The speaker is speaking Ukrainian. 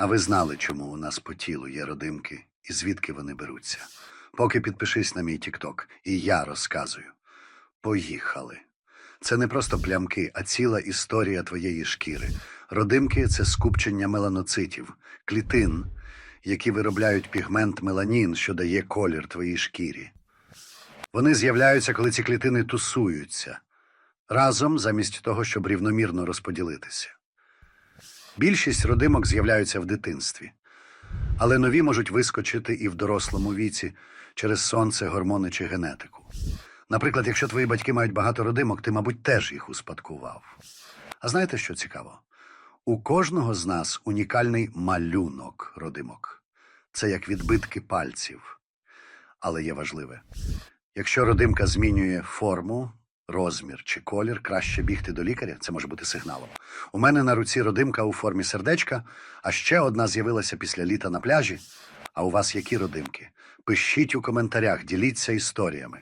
А ви знали, чому у нас по тілу є родимки і звідки вони беруться. Поки підпишись на мій Тікток, і я розказую. Поїхали. Це не просто плямки, а ціла історія твоєї шкіри. Родимки це скупчення меланоцитів, клітин, які виробляють пігмент меланін, що дає колір твоїй шкірі. Вони з'являються, коли ці клітини тусуються разом замість того, щоб рівномірно розподілитися. Більшість родимок з'являються в дитинстві, але нові можуть вискочити і в дорослому віці через сонце, гормони чи генетику. Наприклад, якщо твої батьки мають багато родимок, ти, мабуть, теж їх успадкував. А знаєте, що цікаво? У кожного з нас унікальний малюнок родимок. Це як відбитки пальців. Але є важливе: якщо родимка змінює форму, розмір чи колір, краще бігти до лікаря. Це може бути сигналом. У мене на руці родимка у формі сердечка, а ще одна з'явилася після літа на пляжі. А у вас які родимки? Пишіть у коментарях, діліться історіями.